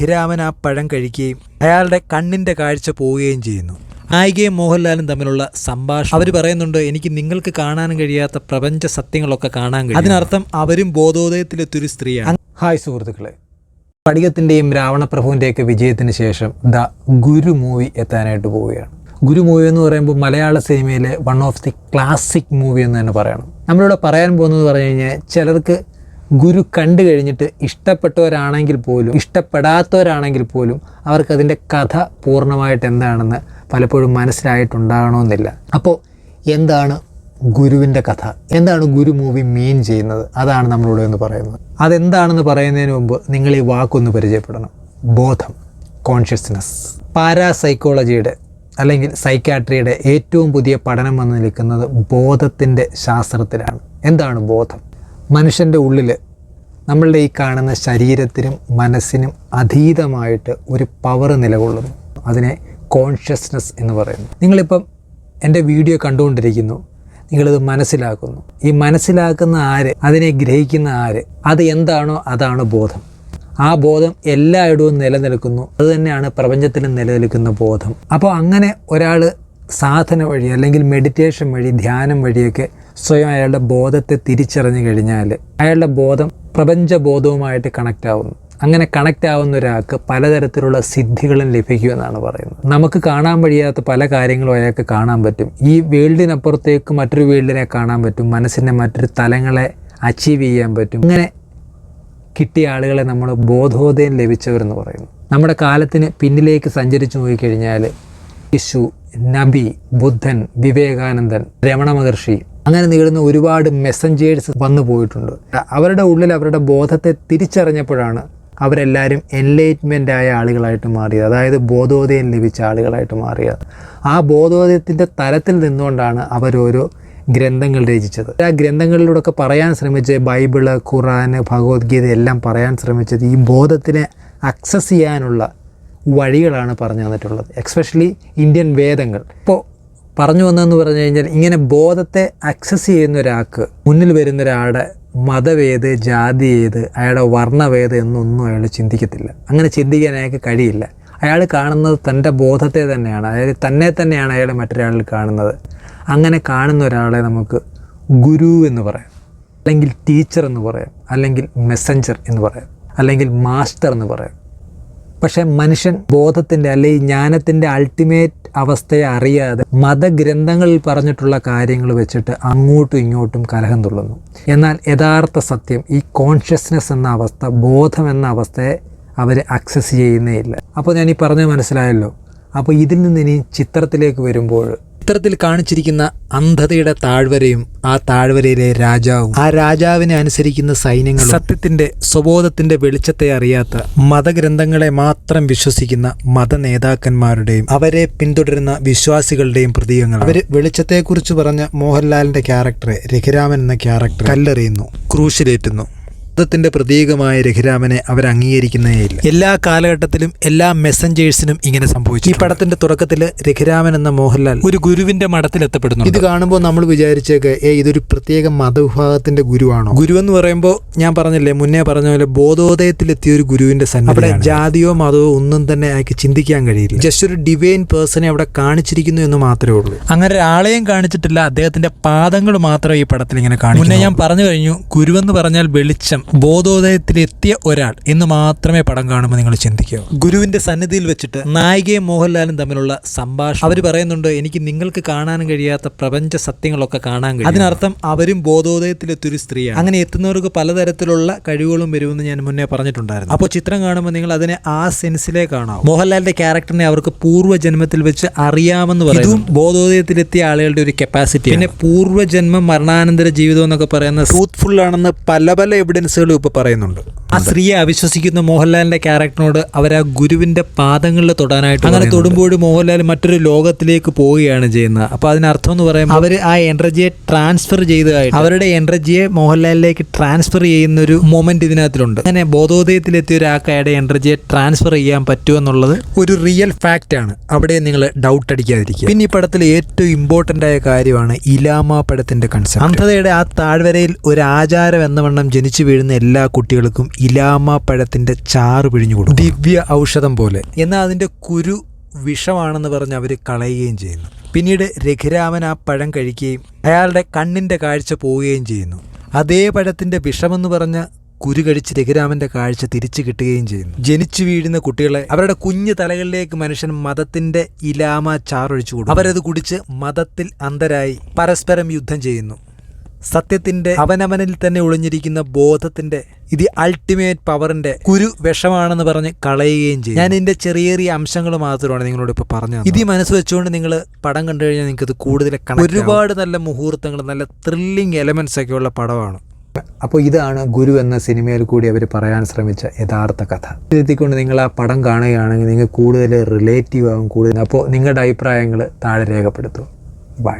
ഖിരാമൻ ആ പഴം കഴിക്കുകയും അയാളുടെ കണ്ണിന്റെ കാഴ്ച പോവുകയും ചെയ്യുന്നു. നായികയും മോഹൻലാലും തമ്മിലുള്ള സംഭാഷണം. അവർ പറയുന്നുണ്ട് എനിക്ക് നിങ്ങൾക്ക് കാണാനും കഴിയാത്ത പ്രപഞ്ച സത്യങ്ങളൊക്കെ കാണാൻ കഴിയും. അതിനർത്ഥം അവരും ബോധോദയത്തിലെത്തിയൊരു സ്ത്രീയാണ്. ഹായ് സുഹൃത്തുക്കളെ. പടികത്തിന്റെയും രാവണപ്രഭുവിന്റെയൊക്കെ വിജയത്തിന് ശേഷം ദ ഗുരു മൂവി എത്താനായിട്ട് പോവുകയാണ്. ഗുരു മൂവി എന്ന് പറയുമ്പോൾ മലയാള സിനിമയിലെ one of the classic movie എന്ന് തന്നെ പറയണം. നമ്മളിവിടെ പറയാൻ പോകുന്നത് പറഞ്ഞു കഴിഞ്ഞാൽ ചിലർക്ക് ഗുരു കണ്ടു കഴിഞ്ഞിട്ട് ഇഷ്ടപ്പെട്ടവരാണെങ്കിൽ പോലും ഇഷ്ടപ്പെടാത്തവരാണെങ്കിൽ പോലും അവർക്കതിന്റെ കഥ പൂർണമായിട്ട് എന്താണെന്ന് പലപ്പോഴും മനസ്സിലായിട്ടുണ്ടാകണമെന്നില്ല. അപ്പോൾ എന്താണ് ഗുരുവിന്റെ കഥ? എന്താണ് ഗുരു മൂവി മീൻ ചെയ്യുന്നത്? അതാണ് നമ്മളിവിടെ ഒന്ന് പറയുന്നത്. അതെന്താണെന്ന് പറയുന്നതിന് മുമ്പ് നിങ്ങൾ ഈ വാക്കൊന്ന് പരിചയപ്പെടണം. ബോധം കോൺഷ്യസ്നെസ് പാരാസൈക്കോളജിയുടെ അല്ലെങ്കിൽ സൈക്കാട്രിയുടെ ഏറ്റവും പുതിയ പഠനം വന്ന് നിൽക്കുന്നത് ബോധത്തിന്റെ ശാസ്ത്രത്തിലാണ്. എന്താണ് ബോധം? മനുഷ്യന്റെ ഉള്ളിൽ നമ്മളുടെ ഈ കാണുന്ന ശരീരത്തിനും മനസ്സിനും അതീതമായിട്ട് ഒരു പവർ നിലകൊള്ളുന്നു. അതിനെ കോൺഷ്യസ്നസ് എന്ന് പറയുന്നു. നിങ്ങളിപ്പം എന്റെ വീഡിയോ കണ്ടുകൊണ്ടിരിക്കുന്നു. നിങ്ങളിത് മനസ്സിലാക്കുന്നു. ഈ മനസ്സിലാക്കുന്ന ആര് അതിനെ ഗ്രഹിക്കുന്ന ആര് അത് എന്താണോ അതാണ് ബോധം. ആ ബോധം എല്ലായിടവും നിലനിൽക്കുന്നു. അത് തന്നെയാണ് പ്രപഞ്ചത്തിലും നിലനിൽക്കുന്ന ബോധം. അപ്പോൾ അങ്ങനെ ഒരാൾ സാധന വഴി അല്ലെങ്കിൽ മെഡിറ്റേഷൻ വഴി ധ്യാനം വഴിയൊക്കെ സ്വയം അയാളുടെ ബോധത്തെ തിരിച്ചറിഞ്ഞു കഴിഞ്ഞാൽ അയാളുടെ ബോധം പ്രപഞ്ച ബോധവുമായിട്ട് കണക്റ്റ് ആവുന്നു. അങ്ങനെ കണക്റ്റ് ആവുന്ന ഒരാൾക്ക് പലതരത്തിലുള്ള സിദ്ധികളും ലഭിക്കുമെന്നാണ് പറയുന്നത്. നമുക്ക് കാണാൻ വഴിയാത്ത പല കാര്യങ്ങളും അയാൾക്ക് കാണാൻ പറ്റും. ഈ വേൾഡിനപ്പുറത്തേക്ക് മറ്റൊരു വേൾഡിനെ കാണാൻ പറ്റും. മനസ്സിന്റെ മറ്റൊരു തലങ്ങളെ അച്ചീവ് ചെയ്യാൻ പറ്റും. അങ്ങനെ കിട്ടിയ ആളുകളെ നമ്മൾ ബോധോദയം ലഭിച്ചവരെന്ന് പറയുന്നു. നമ്മുടെ കാലത്തിന് പിന്നിലേക്ക് സഞ്ചരിച്ചു നോക്കിക്കഴിഞ്ഞാൽ യേശു നബി ബുദ്ധൻ വിവേകാനന്ദൻ രമണ മഹർഷി അങ്ങനെ നീളുന്ന ഒരുപാട് മെസ്സഞ്ചേഴ്സ് വന്നു പോയിട്ടുണ്ട്. അവരുടെ ഉള്ളിൽ അവരുടെ ബോധത്തെ തിരിച്ചറിഞ്ഞപ്പോഴാണ് അവരെല്ലാവരും എൻലൈറ്റ്മെന്റ് ആയ ആളുകളായിട്ട് മാറിയത്. അതായത് ബോധോദയം ലഭിച്ച ആളുകളായിട്ട് മാറിയത്. ആ ബോധോദയത്തിന്റെ തലത്തിൽ നിന്നുകൊണ്ടാണ് അവരോരോ ഗ്രന്ഥങ്ങൾ രചിച്ചത്. ആ ഗ്രന്ഥങ്ങളിലൂടെയൊക്കെ പറയാൻ ശ്രമിച്ച ബൈബിൾ ഖുറാൻ ഭഗവത്ഗീത എല്ലാം പറയാൻ ശ്രമിച്ചത് ഈ ബോധത്തിനെ അക്സസ് ചെയ്യാനുള്ള വഴികളാണ് പറഞ്ഞു തന്നിട്ടുള്ളത്. എക്സ്പെഷ്യലി ഇന്ത്യൻ വേദങ്ങൾ. ഇപ്പോൾ പറഞ്ഞു വന്നതെന്ന് പറഞ്ഞു കഴിഞ്ഞാൽ ഇങ്ങനെ ബോധത്തെ അക്സസ് ചെയ്യുന്ന ഒരാൾക്ക് മുന്നിൽ വരുന്ന ഒരാളുടെ മതവേത് ജാതി ഏത് അയാളുടെ വർണവേത് എന്നൊന്നും അയാൾ ചിന്തിക്കത്തില്ല. അങ്ങനെ ചിന്തിക്കാൻ അയാൾക്ക് കഴിയില്ല. അയാൾ കാണുന്നത് തന്റെ ബോധത്തെ തന്നെയാണ്. അതായത് തന്നെ തന്നെയാണ് അയാൾ മറ്റൊരാളിൽ കാണുന്നത്. അങ്ങനെ കാണുന്ന ഒരാളെ നമുക്ക് ഗുരു എന്ന് പറയാം. അല്ലെങ്കിൽ ടീച്ചർ എന്ന് പറയാം. അല്ലെങ്കിൽ മെസ്സഞ്ചർ എന്ന് പറയാം. അല്ലെങ്കിൽ മാസ്റ്റർ എന്ന് പറയാം. പക്ഷേ മനുഷ്യൻ ബോധത്തിന്റെ അല്ലെങ്കിൽ ജ്ഞാനത്തിന്റെ അൾട്ടിമേറ്റ് അവസ്ഥയെ അറിയാതെ മതഗ്രന്ഥങ്ങളിൽ പറഞ്ഞിട്ടുള്ള കാര്യങ്ങൾ വെച്ചിട്ട് അങ്ങോട്ടും ഇങ്ങോട്ടും കലഹം തുള്ളുന്നു. എന്നാൽ യഥാർത്ഥ സത്യം ഈ കോൺഷ്യസ്നെസ് എന്ന അവസ്ഥ ബോധം എന്ന അവസ്ഥയെ അവർ അക്സസ് ചെയ്യുന്നേ ഇല്ല. അപ്പോൾ ഞാൻ ഈ പറഞ്ഞത് മനസ്സിലായല്ലോ? അപ്പോൾ ഇതിൽ നിന്ന് ഇനി ചിത്രത്തിലേക്ക് വരുമ്പോൾ ചിത്രത്തിൽ കാണിച്ചിരിക്കുന്ന അന്ധതയുടെ താഴ്വരയും ആ താഴ്വരയിലെ രാജാവും ആ രാജാവിനെ അനുസരിക്കുന്ന സൈന്യങ്ങൾ സത്യത്തിന്റെ സ്വബോധത്തിന്റെ വെളിച്ചത്തെ അറിയാത്ത മതഗ്രന്ഥങ്ങളെ മാത്രം വിശ്വസിക്കുന്ന മത നേതാക്കന്മാരുടെയും അവരെ പിന്തുടരുന്ന വിശ്വാസികളുടെയും പ്രതീകങ്ങൾ അവർ വെളിച്ചത്തെക്കുറിച്ച് പറഞ്ഞ മോഹൻലാലിന്റെ ക്യാരക്ടറെ രഘുരാമൻ എന്ന ക്യാരക്ടർ കല്ലെറിയുന്നു ക്രൂശിലേറ്റുന്നു. ബോധത്തിന്റെ പ്രതീകമായ രഘുരാമനെ അവർ അംഗീകരിക്കുന്നേയില്ല എല്ലാ കാലഘട്ടത്തിലും എല്ലാ മെസ്സഞ്ചേഴ്സിനും ഇങ്ങനെ സംഭവിച്ചു ഈ പടത്തിന്റെ തുടക്കത്തിൽ രഘുരാമൻ എന്ന മോഹൻലാൽ ഒരു ഗുരുവിന്റെ മഠത്തിൽ എത്തപ്പെടുന്നു ഇത് കാണുമ്പോൾ നമ്മൾ വിചാരിച്ചേക്ക് ഏ ഇതൊരു പ്രത്യേക മതവിഭാഗത്തിന്റെ ഗുരുവാണോ? ഗുരു എന്ന് പറയുമ്പോൾ ഞാൻ പറഞ്ഞില്ലേ മുന്നേ പറഞ്ഞ പോലെ ബോധോദയത്തിലെത്തിയ ഒരു ഗുരുവിന്റെ സന്നിധി അവിടെ ജാതിയോ മതമോ ഒന്നും തന്നെ അയാൾക്ക് ചിന്തിക്കാൻ കഴിയില്ല. ജസ്റ്റ് ഒരു ഡിവൈൻ പേഴ്സണെ അവിടെ കാണിച്ചിരിക്കുന്നു എന്ന് മാത്രമേ ഉള്ളൂ. അങ്ങനെ ഒരാളെയും കാണിച്ചിട്ടില്ല അദ്ദേഹത്തിന്റെ പാദങ്ങൾ മാത്രമേ ഈ പടത്തിൽ ഇങ്ങനെ കാണിക്കും മുന്നേ ഞാൻ പറഞ്ഞു കഴിഞ്ഞു ഗുരുവെന്ന് പറഞ്ഞാൽ വെളിച്ചം. ബോധോദയത്തിലെത്തിയ ഒരാൾ എന്ന് മാത്രമേ പടം കാണുമ്പോൾ നിങ്ങൾ ചിന്തിക്കുക ഗുരുവിന്റെ സന്നിധിയിൽ വെച്ചിട്ട് നായികയും മോഹൻലാലും തമ്മിലുള്ള സംഭാഷണം. അവർ പറയുന്നുണ്ട് എനിക്ക് നിങ്ങൾക്ക് കാണാനും കഴിയാത്ത പ്രപഞ്ച സത്യങ്ങളൊക്കെ കാണാൻ കഴിയും. അതിനർത്ഥം അവരും ബോധോദയത്തിലെത്തിയൊരു സ്ത്രീയാണ്. അങ്ങനെ എത്തുന്നവർക്ക് പലതരത്തിലുള്ള കഴിവുകളും വരുമെന്ന് ഞാൻ മുന്നേ പറഞ്ഞിട്ടുണ്ടായിരുന്നു. അപ്പോൾ ചിത്രം കാണുമ്പോൾ നിങ്ങൾ അതിനെ ആ സെൻസിലേ കാണാം മോഹൻലാലിന്റെ ക്യാരക്ടറിനെ അവർക്ക് പൂർവജന്മത്തിൽ വെച്ച് അറിയാമെന്ന് പറയും ഇതും ബോധോദയത്തിലെത്തിയ ആളുകളുടെ ഒരു കപ്പാസിറ്റി പിന്നെ പൂർവജന്മ മരണാനന്തര ജീവിതം എന്നൊക്കെ പറയുന്ന ട്രൂത്ത്ഫുൾ ആണെന്ന് പല പല എവിഡൻസുകളും ഇപ്പൊ പറയുന്നുണ്ട്. ആ സ്ത്രീയെ അവിശ്വസിക്കുന്ന മോഹൻലാലിന്റെ ക്യാരക്ടറിനോട് അവർ ആ ഗുരുവിന്റെ പാദങ്ങളിൽ തൊടാനായിട്ട് അങ്ങനെ തൊടുമ്പോൾ മോഹൻലാൽ മറ്റൊരു ലോകത്തിലേക്ക് പോവുകയാണ് ചെയ്യുന്നത്. അപ്പൊ അതിനർത്ഥം എന്ന് പറയുമ്പോൾ അവർ ആ എനർജിയെ ട്രാൻസ്ഫർ ചെയ്തതായിട്ട് അവരുടെ എനർജിയെ മോഹൻലാലിലേക്ക് ട്രാൻസ്ഫർ ചെയ്യുന്ന ഒരു മൊമെന്റ് ഇതിനകത്തിലുണ്ട്. അങ്ങനെ ബോധോദയത്തിലെത്തിയ ഒരാൾക്ക് അയാളുടെ എനർജിയെ ട്രാൻസ്ഫർ ചെയ്യാൻ പറ്റുമെന്നുള്ളത് ഒരു റിയൽ ഫാക്റ്റ് ആണ്. അവിടെ നിങ്ങൾ ഡൗട്ട് അടിക്കാതിരിക്കുക. പിന്നെ ഈ പടത്തിൽ ഏറ്റവും ഇമ്പോർട്ടന്റ് ആയ കാര്യമാണ് ഇലാമ പടത്തിന്റെ കൺസെപ്റ്റ് അന്ധതയുടെ ആ താഴ്വരയിൽ ഒരു ആചാരം എന്ന വണ്ണം ജനിച്ചു വീഴുന്ന വീഴുന്ന എല്ലാ കുട്ടികൾക്കും ഇലാമ പഴത്തിന്റെ ചാറ് പിഴിഞ്ഞു കൊടുക്കും ദിവ്യ ഔഷധം പോലെ. എന്നാൽ അതിന്റെ കുരു വിഷമാണെന്ന് പറഞ്ഞ് അവർ കളയുകയും ചെയ്യുന്നു. പിന്നീട് രഘുരാമൻ ആ പഴം കഴിക്കുകയും അയാളുടെ കണ്ണിന്റെ കാഴ്ച പോവുകയും ചെയ്യുന്നു. അതേ പഴത്തിന്റെ വിഷമെന്ന് പറഞ്ഞ് കുരു കഴിച്ച് രഘുരാമന്റെ കാഴ്ച തിരിച്ചു കിട്ടുകയും ചെയ്യുന്നു. ജനിച്ചു വീഴുന്ന കുട്ടികളെ അവരുടെ കുഞ്ഞു തലകളിലേക്ക് മനുഷ്യൻ മതത്തിന്റെ ഇലാമ ചാറൊഴിച്ചു കൊടുക്കും അവരത് കുടിച്ച് മതത്തിൽ അന്തരായി പരസ്പരം യുദ്ധം ചെയ്യുന്നു. സത്യത്തിന്റെ അവനവനിൽ തന്നെ ഒളിഞ്ഞിരിക്കുന്ന ബോധത്തിന്റെ ഇത് അൾട്ടിമേറ്റ് പവറിന്റെ കുരു വിഷമാണെന്ന് പറഞ്ഞ് കളയുകയും ചെയ്യും ഞാൻ ഇതിന്റെ ചെറിയ ചെറിയ അംശങ്ങൾ മാത്രമാണ് നിങ്ങളോട് ഇപ്പൊ പറഞ്ഞത് ഇത് മനസ്സ് വെച്ചുകൊണ്ട് നിങ്ങൾ പടം കണ്ടു കഴിഞ്ഞാൽ നിങ്ങൾക്ക് ഇത് കൂടുതൽ ഒരുപാട് നല്ല മുഹൂർത്തങ്ങൾ നല്ല ത്രില്ലിംഗ് എലമെന്റ്സ് ഒക്കെ ഉള്ള പടമാണ്. അപ്പോൾ ഇതാണ് ഗുരു എന്ന സിനിമയിൽ കൂടി അവർ പറയാൻ ശ്രമിച്ച യഥാർത്ഥ കഥ. എത്തിക്കൊണ്ട് നിങ്ങൾ ആ പടം കാണുകയാണെങ്കിൽ നിങ്ങൾ കൂടുതൽ റിലേറ്റീവ് ആകും കൂടുതൽ അപ്പോൾ നിങ്ങളുടെ അഭിപ്രായങ്ങൾ താഴെ രേഖപ്പെടുത്തും. ബൈ